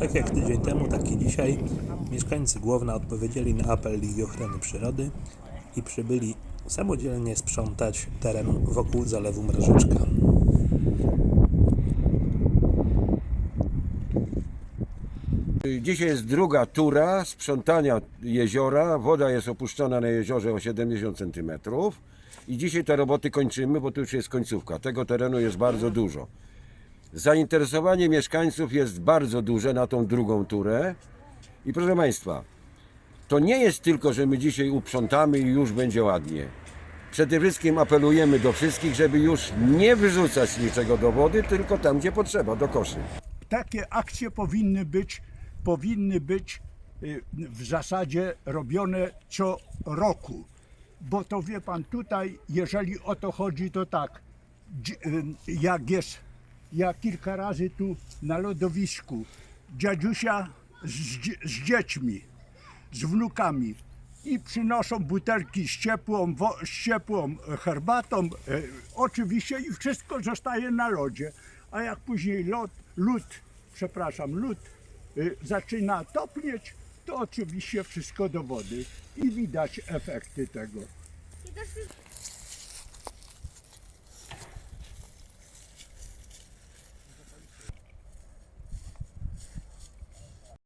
Tak jak tydzień temu, tak i dzisiaj mieszkańcy Głowna odpowiedzieli na apel Ligi Ochrony Przyrody i przybyli samodzielnie sprzątać teren wokół zalewu Mrożyczka. Dzisiaj jest druga tura sprzątania jeziora. Woda jest opuszczona na jeziorze o 70 cm. I dzisiaj te roboty kończymy, bo tu już jest końcówka. Tego terenu jest bardzo dużo. Zainteresowanie mieszkańców jest bardzo duże na tą drugą turę. I proszę Państwa, to nie jest tylko, że my dzisiaj uprzątamy i już będzie ładnie. Przede wszystkim apelujemy do wszystkich, żeby już nie wyrzucać niczego do wody, tylko tam, gdzie potrzeba, do koszy. takie akcje powinny być, powinny być y, w zasadzie robione co roku. Bo to wie pan, tutaj, jeżeli o to chodzi, to tak, y, jak jest, ja kilka razy tu na lodowisku, dziadusia z, z dziećmi, z wnukami i przynoszą butelki z ciepłą, wo, z ciepłą herbatą, e, oczywiście i wszystko zostaje na lodzie. A jak później lód, lód przepraszam, lód e, zaczyna topnieć, to oczywiście wszystko do wody i widać efekty tego. I